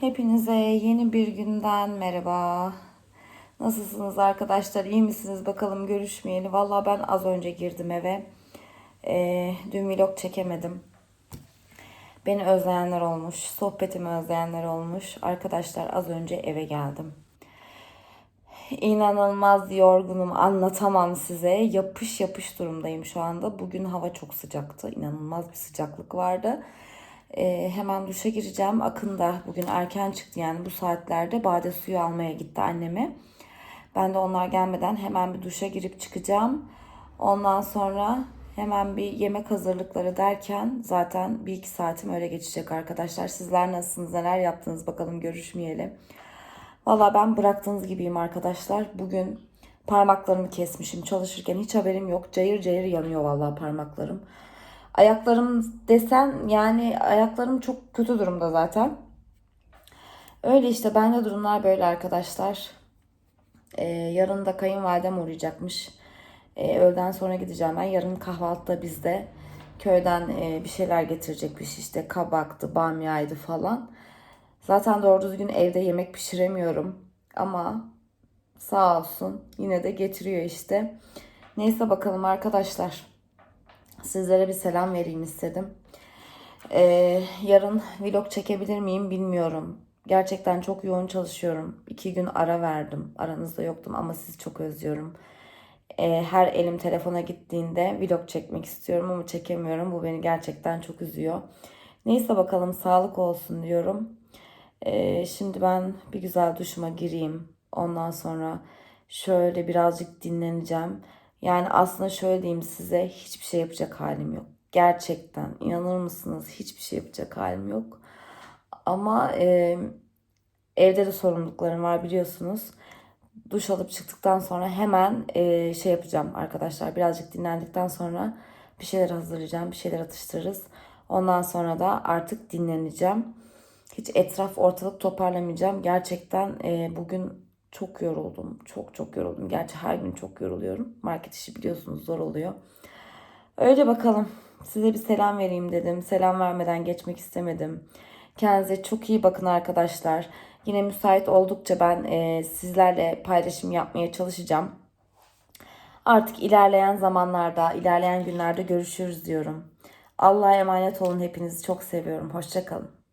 Hepinize yeni bir günden merhaba. Nasılsınız arkadaşlar? İyi misiniz? Bakalım görüşmeyeli. Valla ben az önce girdim eve. Ee, dün vlog çekemedim. Beni özleyenler olmuş. Sohbetimi özleyenler olmuş. Arkadaşlar az önce eve geldim. İnanılmaz yorgunum. Anlatamam size. Yapış yapış durumdayım şu anda. Bugün hava çok sıcaktı. İnanılmaz bir sıcaklık vardı. Ee, hemen duşa gireceğim. Akın da bugün erken çıktı yani bu saatlerde bade suyu almaya gitti anneme. Ben de onlar gelmeden hemen bir duşa girip çıkacağım. Ondan sonra hemen bir yemek hazırlıkları derken zaten bir iki saatim öyle geçecek arkadaşlar. Sizler nasılsınız, neler yaptınız bakalım görüşmeyelim. Valla ben bıraktığınız gibiyim arkadaşlar. Bugün parmaklarımı kesmişim çalışırken hiç haberim yok. Cayır cayır yanıyor valla parmaklarım. Ayaklarım desen yani ayaklarım çok kötü durumda zaten. Öyle işte bende durumlar böyle arkadaşlar. Ee, yarın da kayınvalidem uğrayacakmış. Ee, öğleden sonra gideceğim ben. Yarın kahvaltıda bizde köyden e, bir şeyler getirecekmiş işte kabaktı, bamyaydı falan. Zaten doğru düzgün evde yemek pişiremiyorum. Ama sağ olsun yine de getiriyor işte. Neyse bakalım arkadaşlar. Sizlere bir selam vereyim istedim. Ee, yarın vlog çekebilir miyim bilmiyorum. Gerçekten çok yoğun çalışıyorum. İki gün ara verdim. Aranızda yoktum ama sizi çok özlüyorum. Ee, her elim telefona gittiğinde vlog çekmek istiyorum ama çekemiyorum. Bu beni gerçekten çok üzüyor. Neyse bakalım sağlık olsun diyorum. Ee, şimdi ben bir güzel duşuma gireyim. Ondan sonra şöyle birazcık dinleneceğim. Yani aslında şöyle diyeyim size hiçbir şey yapacak halim yok. Gerçekten inanır mısınız hiçbir şey yapacak halim yok. Ama e, evde de sorumluluklarım var biliyorsunuz. Duş alıp çıktıktan sonra hemen e, şey yapacağım arkadaşlar. Birazcık dinlendikten sonra bir şeyler hazırlayacağım. Bir şeyler atıştırırız. Ondan sonra da artık dinleneceğim. Hiç etraf ortalık toparlamayacağım. Gerçekten e, bugün çok yoruldum. Çok çok yoruldum. Gerçi her gün çok yoruluyorum. Market işi biliyorsunuz zor oluyor. Öyle bakalım. Size bir selam vereyim dedim. Selam vermeden geçmek istemedim. Kendinize çok iyi bakın arkadaşlar. Yine müsait oldukça ben e, sizlerle paylaşım yapmaya çalışacağım. Artık ilerleyen zamanlarda, ilerleyen günlerde görüşürüz diyorum. Allah'a emanet olun hepinizi çok seviyorum. Hoşçakalın.